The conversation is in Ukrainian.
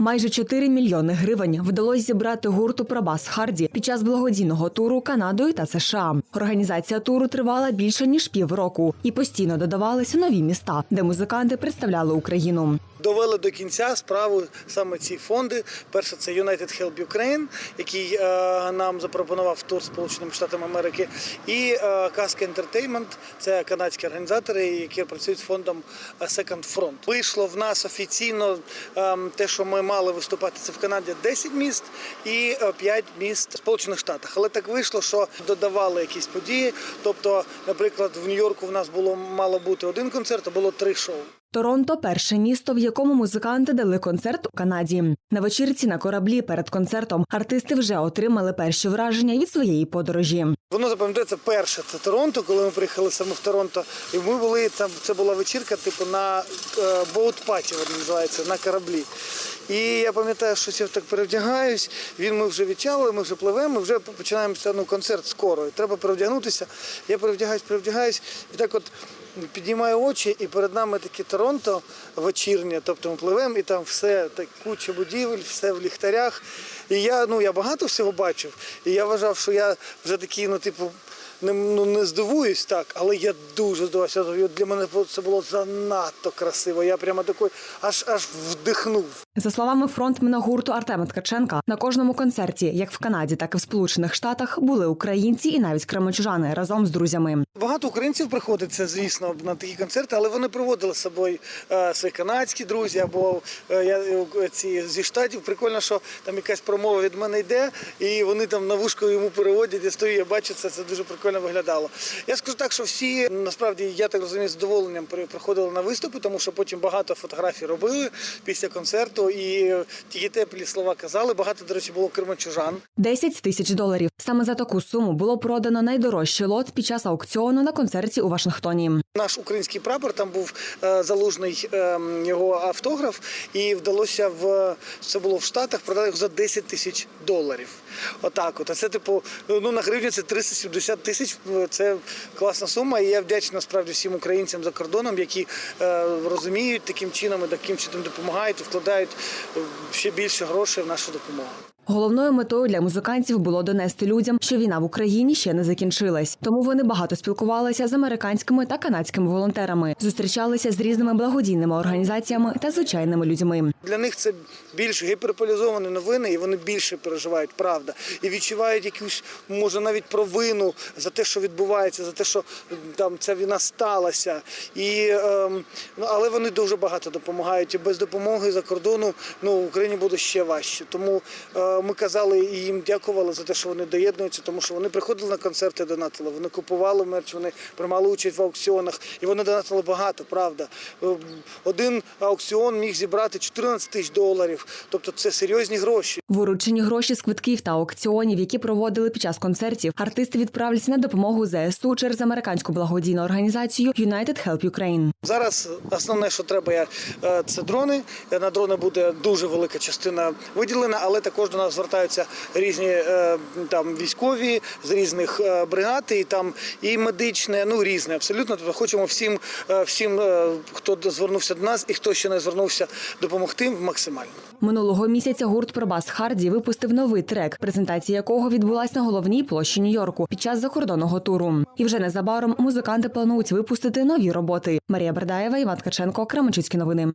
Майже 4 мільйони гривень вдалося зібрати гурту Пробас Харді під час благодійного туру Канадою та США. Організація туру тривала більше ніж півроку і постійно додавалися нові міста, де музиканти представляли Україну. довели до кінця справу саме ці фонди. Перше це United Help Ukraine, який е, нам запропонував тур Сполученими Штатами Америки, і е, Каска Entertainment – це канадські організатори, які працюють з фондом е, Second Front. Вийшло в нас офіційно е, те, що ми мали виступати, це в Канаді 10 міст і 5 міст в Сполучених Штатах. Але так вийшло, що додавали якісь події. Тобто, наприклад, в Нью-Йорку в нас було мало бути один концерт, а було три шоу. Торонто перше місто, в якому музиканти дали концерт у Канаді. На вечірці на кораблі перед концертом артисти вже отримали перші враження від своєї подорожі. Воно запам'ятається перше. Це Торонто, коли ми приїхали саме в Торонто. І ми були там. Це була вечірка, типу на боут-паті, вона називається, на кораблі. І я пам'ятаю, що я так перевдягаюсь. Він ми вже відчали, ми вже пливемо, ми вже починаємо ну, концерт скоро. І треба перевдягнутися. Я перевдягаюсь, перевдягаюсь, і так от. Піднімаю очі, і перед нами таке Торонто вечірнє, тобто ми пливемо, і там все так куча будівель, все в ліхтарях. І я ну я багато всього бачив. І я вважав, що я вже такий, ну типу, не, ну, не здивуюсь так, але я дуже здивувався. Для мене це було занадто красиво. Я прямо такий аж аж вдихнув. За словами фронтмена гурту Артема Ткаченка, на кожному концерті, як в Канаді, так і в Сполучених Штатах, були українці і навіть кременчужани разом з друзями. Багато українців приходиться, звісно, на такі концерти, але вони приводили з собою е, свої канадські друзі або е, я е, ці зі штатів. Прикольно, що там якась промова від мене йде, і вони там на вушко йому переводять. Я стою, я бачу це. Це дуже прикольно виглядало. Я скажу так, що всі насправді я так розумію, з задоволенням приходили на виступи, тому що потім багато фотографій робили після концерту, і тільки теплі слова казали. Багато, до речі, було кременчужан. 10 тисяч доларів. Саме за таку суму було продано найдорожчий лот під час аукціону на концерті у Вашингтоні. Наш український прапор там був е, залужний е, його автограф, і вдалося в це було в Штатах продати його за 10 тисяч доларів. Отак, от. А це типу, ну на гривню це 370 тисяч. Це класна сума. І я вдячний насправді всім українцям за кордоном, які е, розуміють таким чином і таким чином допомагають вкладають е, ще більше грошей в нашу допомогу. Головною метою для музикантів було донести людям, що війна в Україні ще не закінчилась. Тому вони багато спілкувалися з американськими та канадськими волонтерами, зустрічалися з різними благодійними організаціями та звичайними людьми. Для них це більш гіперполізовані новини, і вони більше переживають, правда, і відчувають якусь, може, навіть провину за те, що відбувається, за те, що там ця війна сталася. І, ем, ну, але вони дуже багато допомагають. І без допомоги за кордону ну, Україні буде ще важче. Тому е, ми казали і їм дякували за те, що вони доєднуються, тому що вони приходили на концерти, донатили, вони купували мерч, вони приймали участь в аукціонах, і вони донатили багато, правда. Е, Один аукціон міг зібрати 14 тисяч доларів. Тобто це серйозні гроші. Виручені гроші з квитків та аукціонів, які проводили під час концертів, артисти відправляться на допомогу ЗСУ через американську благодійну організацію United Help Ukraine. Зараз основне, що треба, е, це дрони. Е, На дрони буде дуже велика частина виділена, але також до нас звертаються різні е, там військові з різних е, бригад, і там і медичне, ну різне абсолютно. Тобто хочемо всім, е, всім, хто звернувся до нас і хто ще не звернувся, допомогти максимально. Минулого місяця гурт Пробас Харді випустив новий трек, презентація якого відбулась на головній площі Нью-Йорку під час закордонного туру. І вже незабаром музиканти планують випустити нові роботи. Марія Бердаєва, Іван Ткаченко, Кременчуцькі новини.